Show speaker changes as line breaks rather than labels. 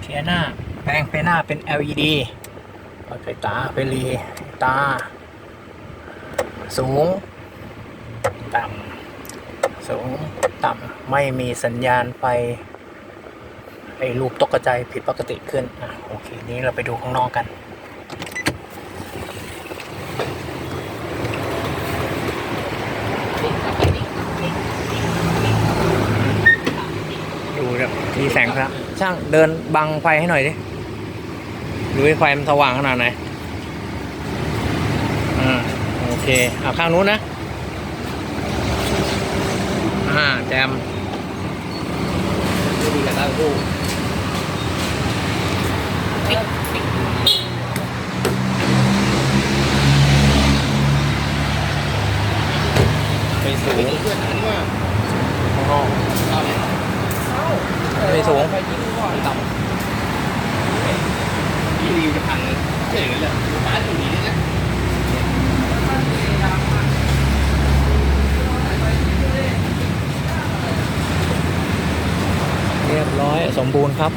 เทียหน้า แปลงเปหน้าเป็น LED เปิดไฟตาไปรีตา สูง ต่ำ สูง ต่ำ ไม่มีสัญญาณไฟไอ้รูปตกกระจายผิดปกติขึ้นอะโอเค นี้เราไปดูข้างนอกกัน ดูแบบ มีแสงครับ ช่างเดินบังไฟให้หน่อยดิดูให้ไฟมันสว่างขนาดไหนอ่าโอเคเอาข้างนู้นนะอ่าแจม
ดีกันแล้วดู
ไม่สูง
เพื่อนอันนี้ว่า
ข้างนอก
เอาเลย
ไม่ สูง
ไปยิ่งก่อนต่ำยี่รีวจะพังเลยเจ๋งเลยฟ้าอยู่นี้นะ
เรียบร้อยสมบูรณ์ครับ